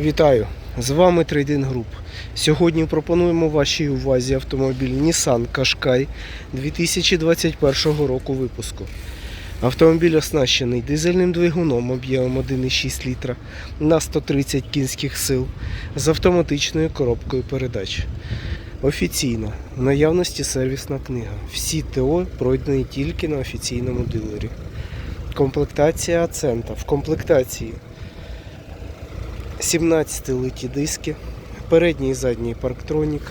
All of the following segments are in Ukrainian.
Вітаю! З вами Трейдинг Груп. Сьогодні пропонуємо вашій увазі автомобіль Nissan Qashqai 2021 року випуску. Автомобіль оснащений дизельним двигуном об'ємом 1,6 літра на 130 кінських сил з автоматичною коробкою передач. Офіційно в наявності сервісна книга. Всі ТО пройдені тільки на офіційному дилері. Комплектація Ацента. В комплектації 17 литі диски, передній і задній парктронік,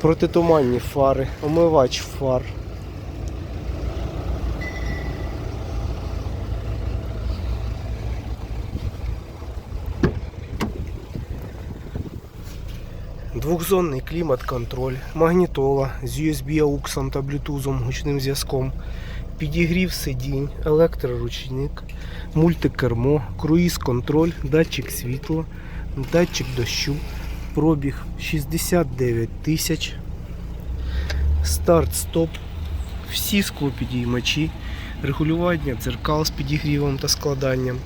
протитуманні фари, омивач фар. Двохзонний клімат-контроль, магнітола з USB AUX та Bluetooth гучним зв'язком, підігрів сидінь, електроручник, мультикермо, круїз-контроль, датчик світла, датчик дощу, пробіг 69 тисяч, старт-стоп, всі склопідіймачі, регулювання дзеркал з підігрівом та складанням,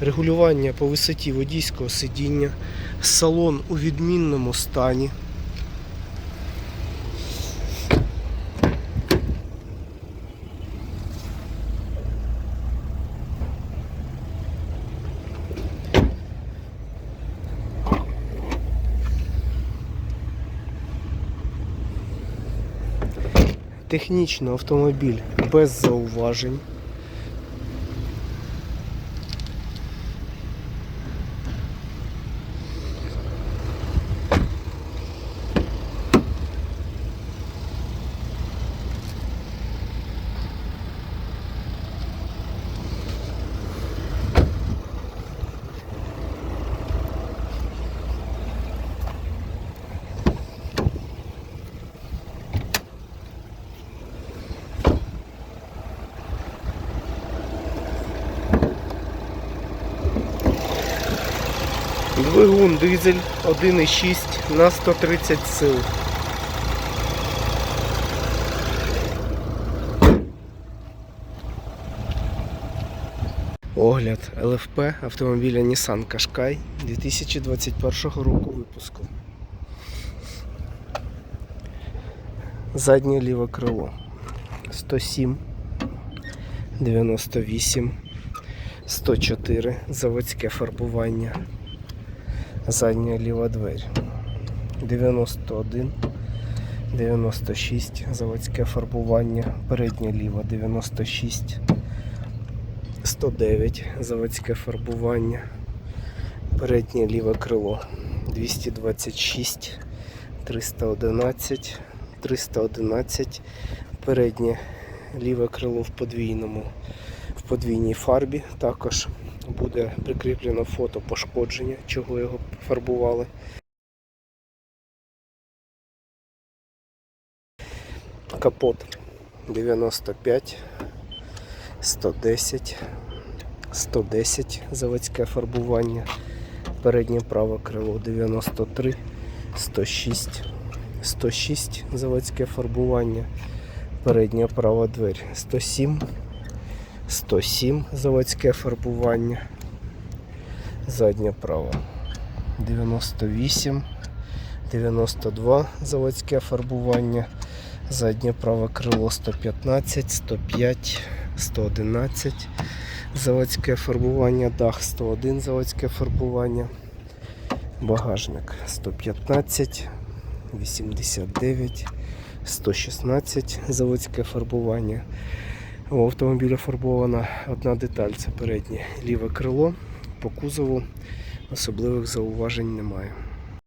регулювання по висоті водійського сидіння, салон у відмінному стані. Технічно автомобіль без зауважень. Двигун дизель 1,6 на 130 сил. Огляд ЛФП автомобіля Nissan Qashqai 2021 року випуску. Заднє ліве крило 107 98 104 заводське фарбування задня ліва двері 91 96 заводське фарбування передня ліва 96 109 заводське фарбування переднє ліве крило 226 311 311 переднє ліве крило в подвійному в подвійній фарбі також буде прикріплено фото пошкодження, чого його фарбували. Капот 95, 110, 110 заводське фарбування, переднє праве крило 93, 106, 106 заводське фарбування, передня права двері 107. 107 заводське фарбування. Задня права 98, 92 заводське фарбування. Заднє праве крило 115, 105, 111 заводське фарбування, дах 101 заводське фарбування, багажник 115, 89, 116 заводське фарбування. У автомобіля фарбована одна деталь, це переднє ліве крило. По кузову особливих зауважень немає.